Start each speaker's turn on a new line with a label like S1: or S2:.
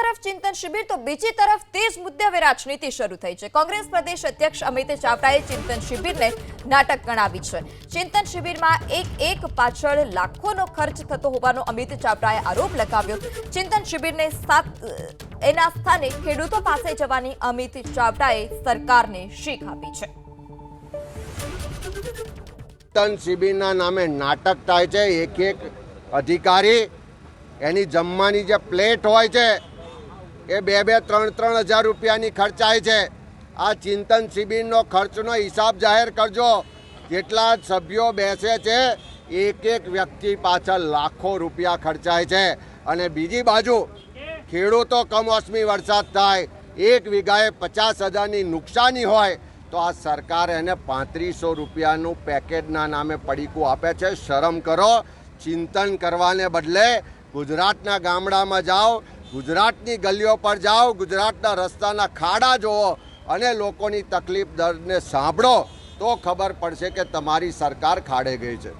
S1: તરફ ચિંતન શિબિર, તો બીજી તરફ તે જ મુદ્દે હવે રાજનીતિ શરૂ થઈ છે. કોંગ્રેસ પ્રદેશ અધ્યક્ષ અમિત ચાવડાએ ચિંતન શિબિરને નાટક ગણાવી છે. ચિંતન શિબિરમાં એક એક પાછળ લાખોનો ખર્ચ થતો હોવાનો અમિત ચાવડાએ આરોપ લગાવ્યો. ચિંતન શિબિરને સાત એના સ્થાને ખેડૂતો પાસે જવાની અમિત ચાવડાએ સરકારને શીખ આપી છે.
S2: ચિંતન શિબિરના નામે નાટક થાય છે. એક એક અધિકારી એની જમવાની જે પ્લેટ હોય છે એ બે બે ત્રણ ત્રણ હજાર રૂપિયાની ખર્ચાય છે. આ ચિંતન શિબિરનો ખર્ચનો હિસાબ જાહેર કરજો. જેટલા સભ્યો બેસે છે, એક એક વ્યક્તિ પાછળ લાખો રૂપિયા ખર્ચાય છે. અને બીજી બાજુ, ખેડૂતો કમોસમી વરસાદ થાય, એક વીઘાએ પચાસ હજારની નુકસાની હોય, તો આ સરકાર એને પાંત્રીસો રૂપિયાનું પેકેજના નામે પડીકું આપે છે. શરમ કરો, ચિંતન કરવાને બદલે ગુજરાતના ગામડામાં જાઓ ગુજરાતની ગલીઓ પર જાઓ, ગુજરાતના રસ્તાના ખાડા જુઓ અને લોકોની તકલીફ દર્દને સાંભળો તો ખબર પડશે કે તમારી સરકાર ખાડે ગઈ છે.